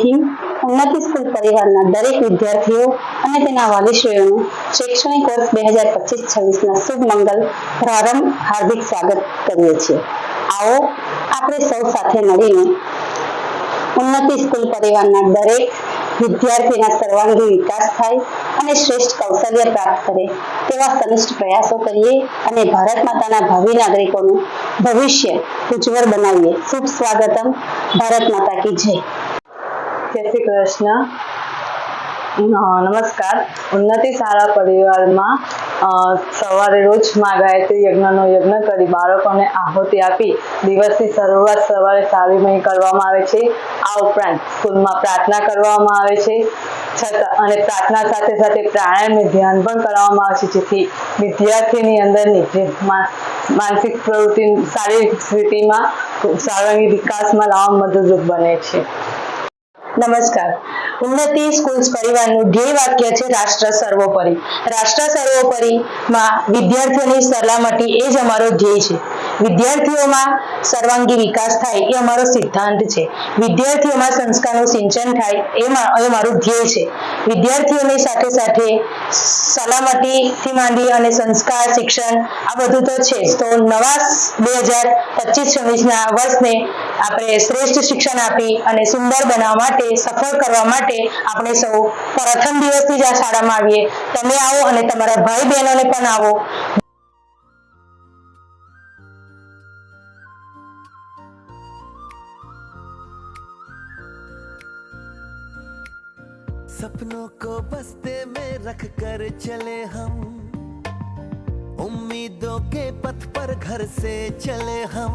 રહીમ ઉન્નતિ સ્કૂલ પરિવારના દરેક વિદ્યાર્થીઓ અને તેના વાલીશ્રેઓનું શૈક્ષણિક વર્ષ બે હજાર પચીસ છવ્વીસના શુભ મંગલ પ્રારંભ હાર્દિક સ્વાગત કરીએ છીએ આવો આપણે સૌ સાથે મળીને ઉન્નતિ સ્કૂલ પરિવારના દરેક વિદ્યાર્થીના સર્વાંગી વિકાસ થાય અને શ્રેષ્ઠ કૌશલ્ય પ્રાપ્ત કરે તેવા સનિષ્ઠ પ્રયાસો કરીએ અને ભારત માતાના ભાવિ નાગરિકોનું ભવિષ્ય ઉજ્જવળ બનાવીએ શુભ સ્વાગતમ ભારત માતા કી જય જય શ્રી કૃષ્ણ નમસ્કાર ઉન્નતિ સારા પરિવારમાં સવારે રોજ માં ગાયત્રી યજ્ઞનો યજ્ઞ કરી બાળકોને આહુતિ આપી દિવસની શરૂઆત સવારે સાવીમય કરવામાં આવે છે આ ઉપરાંત સ્કૂલમાં પ્રાર્થના કરવામાં આવે છે છતાં અને પ્રાર્થના સાથે સાથે પ્રાણાયામને ધ્યાન પણ કરવામાં આવે છે જેથી વિદ્યાર્થીની અંદરની જે માનસિક પ્રવૃત્તિ શારીરિક સ્થિતિમાં સર્વાંગી વિકાસમાં લાવવા મદદરૂપ બને છે નમસ્કાર ઉન્નતિ સ્કૂલ્સ પરિવારનું ધ્યેય વાક્ય છે રાષ્ટ્ર સર્વોપરી રાષ્ટ્ર સર્વોપરીમાં વિદ્યાર્થીઓની સલામતી એ જ અમારો ધ્યેય છે વિદ્યાર્થીઓમાં સર્વાંગી વિકાસ થાય એ અમારો સિદ્ધાંત છે વિદ્યાર્થીઓમાં સંસ્કારનું સિંચન થાય એમાં એ મારું ધ્યેય છે વિદ્યાર્થીઓની સાથે સાથે સલામતીથી માંડી અને સંસ્કાર શિક્ષણ આ બધું તો છે તો નવા બે હજાર પચીસ છવ્વીસના વર્ષને आपरे श्रेष्ठ शिक्षण આપી અને સુંદર બનાવ માટે સફળ કરવા માટે આપણે સૌ પ્રથમ દિવસે જે આશ્રમ આવીએ તમે આવો અને તમારા ભાઈ બહેનોને પણ આવો સપનો કો બસતે મે રખકર ચલે હમ ઉમીદો કે પથ પર ઘર સે ચલે હમ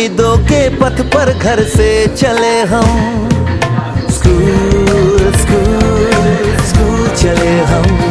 उम्मीदों के पथ पर घर से चले हम स्कूल स्कूल स्कूल चले हम